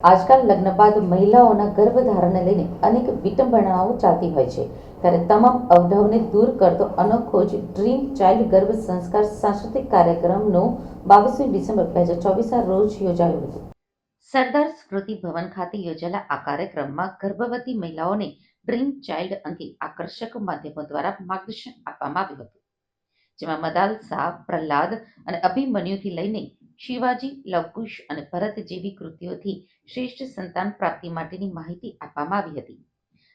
આજકાલ લગ્ન બાદ મહિલાઓના ગર્ભધારણને લઈને અનેક વિટંબણાઓ ચાલતી હોય છે. ત્યારે તમામ અવઢવને દૂર કરતો અનોખો જ ડ્રીમ ચાઇલ્ડ ગર્ભ સંસ્કાર સાંસ્કૃતિક કાર્યક્રમનો બાવીસમી ડિસેમ્બર બે હજાર ચોવીસના રોજ યોજાયું હતું. સરદાર સ્મૃતિ ભવન ખાતે યોજાયેલા આ કાર્યક્રમમાં ગર્ભવતી મહિલાઓને ડ્રીમ ચાઇલ્ડ અંગે આકર્ષક માધ્યમો દ્વારા માર્ગદર્શન આપવામાં આવ્યું હતું. જેમાં મદાલ શાહ, પ્રહલાદ અને અભિમન્યુથી લઈને શિવાજી, લવકુશ અને ભરત જેવી કૃતિઓથી શ્રેષ્ઠ સંતાન પ્રાપ્તિ માટેની માહિતી આપવામાં આવી હતી.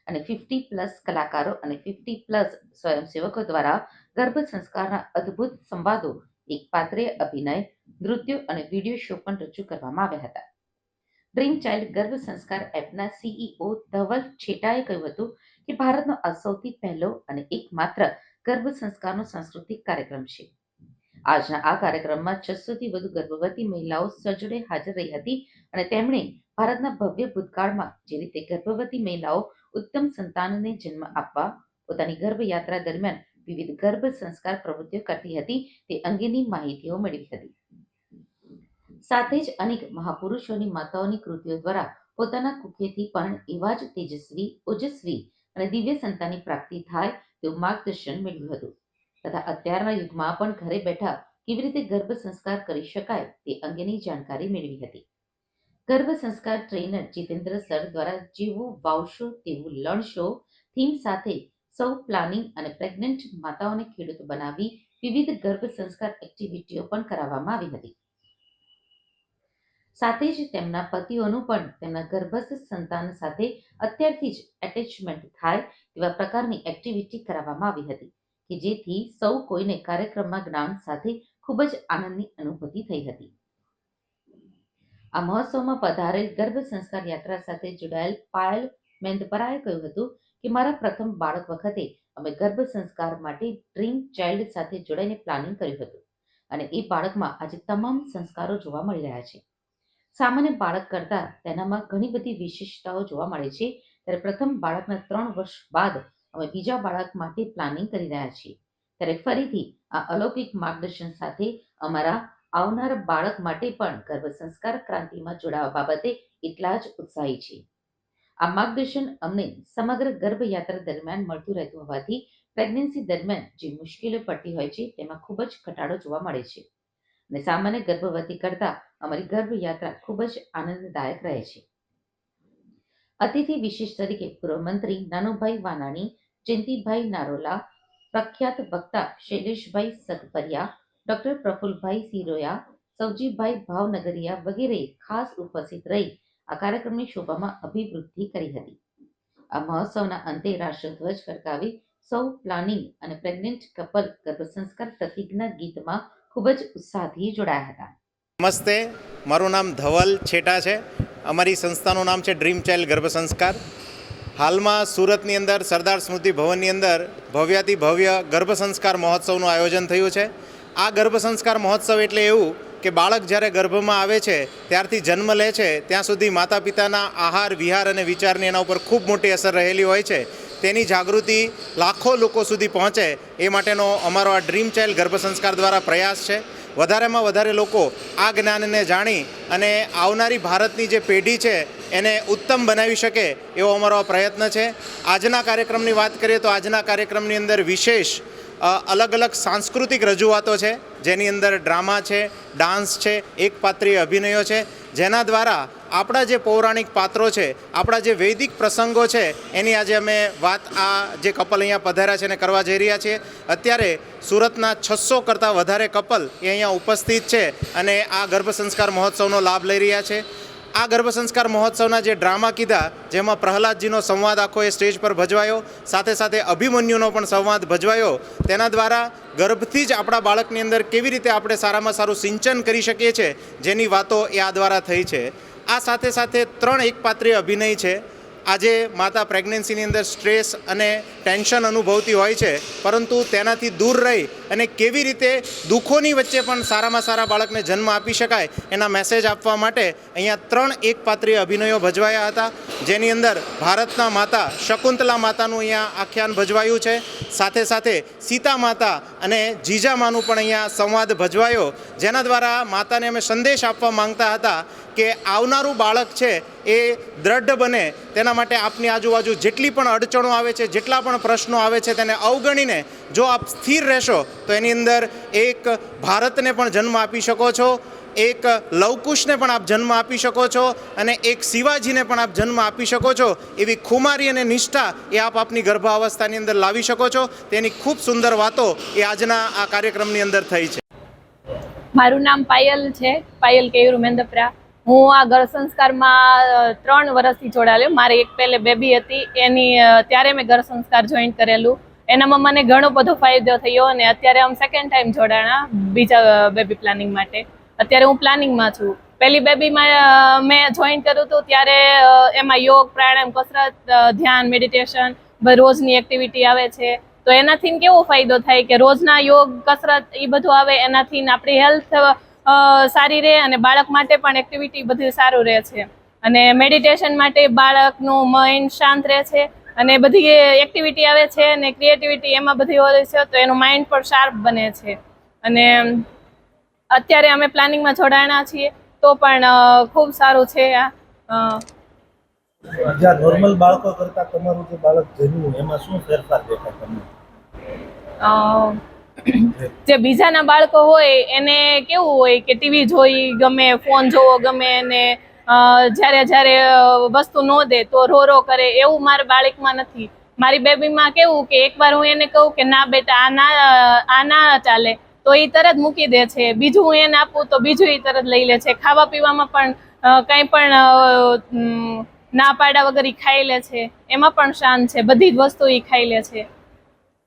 અને ફિફ્ટી પ્લસ કલાકારો અને ફિફ્ટી પ્લસ સ્વયંસેવકો દ્વારા ગર્ભ સંસ્કારના અદ્ભુત સંવાદો, એક પાત્રીય અભિનય, નૃત્યો અને વીડિયો શો પણ રજૂ કરવામાં આવ્યા હતા. ડ્રીમ ચાઇલ્ડ ગર્ભ સંસ્કાર એપના સીઈઓ ધવલ છેટાએ કહ્યું હતું કે ભારતનો આ સૌથી પહેલો અને એકમાત્ર ગર્ભ સંસ્કારનો સાંસ્કૃતિક કાર્યક્રમ છે. આજના આ કાર્યક્રમમાં છસોથી વધુ ગર્ભવતી મહિલાઓ સજોડે હાજર રહી હતી અને તેમણે ભારતના ભવ્ય ભૂતકાળમાં જે રીતે ગર્ભવતી મહિલાઓ ઉત્તમ સંતાનને જન્મ આપવા પોતાની ગર્ભયાત્રા દરમિયાન વિવિધ ગર્ભ સંસ્કાર પ્રવૃત્તિઓ કરતી હતી, તે અંગેની માહિતીઓ મેળવી હતી. સાથે જ અનેક મહાપુરુષોની માતાઓની કૃતિઓ દ્વારા પોતાના કુખેથી પણ એવા જ તેજસ્વી, ઓજસ્વી અને દિવ્ય સંતાનની પ્રાપ્તિ થાય તેવું માર્ગદર્શન મેળવ્યું હતું. તથા અત્યારના યુગમાં પણ ઘરે બેઠા કેવી રીતે ગર્ભ સંસ્કાર કરી શકાય તે અંગેની જાણકારી મેળવી હતી. ગર્ભ સંસ્કાર ટ્રેનર જીતેન્દ્ર સર દ્વારા જેવું વાવશો તેવું લણશો થીમ સાથે સૌ પ્લાનિંગ અને પ્રેગ્નન્ટ માતાઓને ખેડૂત બનાવી વિવિધ ગર્ભ સંસ્કાર એક્ટિવિટીઓ પણ કરાવવામાં આવી હતી. સાથે જ તેમના પતિઓનું પણ તેમના ગર્ભસ્થ સંતાન સાથે અત્યારથી જ એટેચમેન્ટ થાય તેવા પ્રકારની એક્ટિવિટી કરાવવામાં આવી હતી. કે જેથી સૌ કોઈને કાર્યક્રમમાં જ્ઞાન સાથે ખૂબ જ આનંદની અનુભૂતિ થઈ હતી. આ મહોત્સવમાં પધારેલ ગર્ભ સંસ્કાર યાત્રા સાથે જોડાયેલ પાયલ મેંદપરાએ કહ્યું હતું કે, મારા પ્રથમ બાળક વખતે અમે ગર્ભ સંસ્કાર માટે ડ્રીમ ચાઇલ્ડ સાથે જોડાઈને પ્લાનિંગ કર્યું હતું અને એ બાળકમાં આજે તમામ સંસ્કારો જોવા મળી રહ્યા છે. સામાન્ય બાળક કરતાં તેનામાં ઘણી બધી વિશેષતાઓ જોવા મળે છે. ત્યારે પ્રથમ બાળકના ત્રણ વર્ષ બાદ અમે બીજા બાળક માટે પ્લાનિંગ કરી રહ્યા છીએ. ત્યારે ફરીથી આ અલૌકિક માર્ગદર્શન સાથે અમારા આવનાર બાળક માટે પણ ગર્ભ સંસ્કાર ક્રાંતિમાં જોડાવા બાબતે એટલા જ ઉત્સાહી છે આ માર્ગદર્શન અમને સમગ્ર ગર્ભયાત્રા દરમિયાન મળતું રહેતું હોવાથી પ્રેગ્નન્સી દરમિયાન જે મુશ્કેલીઓ પડતી હોય છે તેમાં ખૂબ જ ઘટાડો જોવા મળે છે. અને સામાન્ય ગર્ભવતી કરતાં અમારી ગર્ભયાત્રા ખૂબ જ આનંદદાયક રહે છે. અતિથિ વિશેષ તરીકે પૂર્વ મંત્રી નાનુભાઈ વાનાણી જયંતિભાઈ નારોલા, પ્રખ્યાત વક્તા શૈલેષભાઈ સગપરિયા ડોક્ટર પ્રફુલભાઈ સિરોયા સૌજીભાઈ ભાવનગરિયા વગેરે ખાસ ઉપસ્થિત રહી આ કાર્યક્રમની શોભામાં અભિવૃદ્ધિ કરી હતી. આ મહોત્સવના અંતે રાષ્ટ્રધ્વજ ફરકાવી સૌ પ્લાનિંગ અને પ્રેગ્નેન્ટ કપલ ગર્ભ સંસ્કાર પ્રતિજ્ઞા ગીતમાં ખૂબ જ ઉત્સાહથી જોડાયા હતા. નમસ્તે, મારું નામ ધવલ છેટા છે. અમારી સંસ્થાનું નામ છે ડ્રીમ ચાઇલ્ડ ગર્ભ સંસ્કાર. હાલમાં સુરતની અંદર સરદાર સ્મૃતિ ભવનની અંદર ભવ્યાતિ ભવ્ય ગર્ભ સંસ્કાર મહોત્સવનું આયોજન થયું છે. આ ગર્ભ સંસ્કાર મહોત્સવ એટલે એવું કે બાળક જ્યારે ગર્ભમાં આવે છે, ત્યારથી જન્મ લે છે, ત્યાં સુધી માતા પિતાના આહાર, વિહાર અને વિચારની એના ઉપર ખૂબ મોટી અસર રહેલી હોય છે. તેની જાગૃતિ લાખો લોકો સુધી પહોંચે એ માટેનો અમારો આ ડ્રીમ ચાઇલ્ડ ગર્ભ સંસ્કાર દ્વારા પ્રયાસ છે. વધારેમાં વધારે લોકો આ જ્ઞાનને જાણી અને આવનારી ભારતની જે પેઢી છે એને ઉત્તમ બનાવી શકે એવો અમારો પ્રયત્ન છે. આજના કાર્યક્રમની વાત કરીએ તો આજના કાર્યક્રમની અંદર વિશેષ અલગ અલગ સાંસ્કૃતિક રજૂઆતો છે. જેની અંદર ડ્રામા છે, ડાન્સ છે, એક પાત્રીય અભિનયો છે. જેના દ્વારા આપણા જે પૌરાણિક પાત્રો છે, આપણા જે વૈદિક પ્રસંગો છે, એની આજે અમે વાત આ જે કપલ અહીંયા પધાર્યા છે એને કરવા જઈ રહ્યા છીએ. અત્યારે સુરતના છસો કરતાં વધારે કપલ એ અહીંયા ઉપસ્થિત છે અને આ ગર્ભ સંસ્કાર મહોત્સવનો લાભ લઈ રહ્યા છે. આ ગર્ભ સંસ્કાર મહોત્સવના જે ડ્રામા કીધા, જેમાં પ્રહલાદજીનો સંવાદ આખો એ સ્ટેજ પર ભજવાયો, સાથે સાથે અભિમન્યુનો પણ સંવાદ ભજવાયો. તેના દ્વારા ગર્ભથી જ આપણા બાળકની અંદર કેવી રીતે આપણે સારામાં સારું સિંચન કરી શકીએ છીએ, જેની વાતો એ આ દ્વારા થઈ છે. આ સાથે સાથે ત્રણ એકપાત્રીય અભિનય છે. આજે માતા પ્રેગ્નન્સીની અંદર સ્ટ્રેસ અને ટેન્શન અનુભવતી હોય છે, પરંતુ તેનાથી દૂર રહી અને કેવી રીતે દુઃખોની વચ્ચે પણ સારામાં સારા બાળકને જન્મ આપી શકાય એના મેસેજ આપવા માટે અહીંયા ત્રણ એકપાત્રીય અભિનયો ભજવાયા હતા. જેની અંદર ભારતના માતા શકુંતલા માતાનું અહીંયા આખ્યાન ભજવાયું છે. સાથે સાથે સીતા માતા અને જીજામાનું પણ અહીંયા સંવાદ ભજવાયો. જેના દ્વારા માતાને અમે સંદેશ આપવા માંગતા હતા કે આવનારું બાળક છે એ દ્રઢ બને. તેના માટે આપની આજુબાજુ જેટલી પણ અડચણો આવે છે, જેટલા પણ પ્રશ્નો આવે છે, તેને અવગણીને જો આપ સ્થિર રહેશો, તો એની અંદર એક ભારતને પણ જન્મ આપી શકો છો, એક લવકુશને પણ આપ જન્મ આપી શકો છો, અને એક શિવાજીને પણ આપ જન્મ આપી શકો છો. એવી ખુમારી અને નિષ્ઠા એ આપ આપની ગર્ભાવસ્થાની અંદર લાવી શકો છો. તેની ખૂબ સુંદર વાતો એ આજના આ કાર્યક્રમની અંદર થઈ છે. મારું નામ પાયલ છે. પાયલ કેયુર મેંદપરા. હું આ ઘર સંસ્કારમાં ત્રણ વર્ષથી જોડાયેલું. મારી એક પહેલે બેબી હતી. એની ત્યારે મેં ગર્ભ સંસ્કાર જોઈન કરેલું. એનામાં મને ઘણો બધો ફાયદો થયો અને અત્યારે આમ સેકન્ડ ટાઈમ જોડાણા બીજા બેબી પ્લાનિંગ માટે. અત્યારે હું પ્લાનિંગમાં છું. પહેલી બેબીમાં મેં જોઈન કર્યું હતું ત્યારે એમાં યોગ પ્રાણાયામ કસરત ધ્યાન મેડિટેશન રોજની એક્ટિવિટી આવે છે. તો એનાથી કેવો ફાયદો થાય કે રોજના યોગ કસરત એ બધું આવે એનાથી આપણી હેલ્થ સારી રહે અને બાળક માટે પણ એક્ટિવિટી બધું સારું રહે છે. અને મેડિટેશન માટે બાળકનું માઇન્ડ શાંત રહે છે. અને બધી એક્ટિવિટી આવે છે અને ક્રિએટિવિટી એમાં બધી હોય છે તો એનું માઇન્ડ પણ શાર્પ બને છે. અને અત્યારે અમે પ્લાનિંગમાં જોડાણા છીએ તો પણ ખૂબ સારું છે આ. જ્યાં નોર્મલ બાળકો કરતા તમારું જે બાળક જન્મ્યું એમાં શું ફેરફાર દેખાય તમને? જે બીજાના બાળકો હોય એને કેવું હોય કે ટીવી જોઈ ગમે ફોન જોવો ગમે અને જ્યારે જ્યારે વસ્તુ ન દે તો રો રો કરે એવું મારા બાળકમાં નથી. મારી બેબીમાં કેવું કે એકવાર હું એને કહું કે ના બેટા, આ ના આ ના ચાલે, તો એ તરત મૂકી દે છે. બીજું હું એને આપું તો બીજું એ તરત લઈ લે છે. ખાવા પીવામાં પણ કંઈ પણ ના પાડા વગર એ ખાઈ લે છે. એમાં પણ શાન છે. બધી જ વસ્તુ એ ખાઈ લે છે.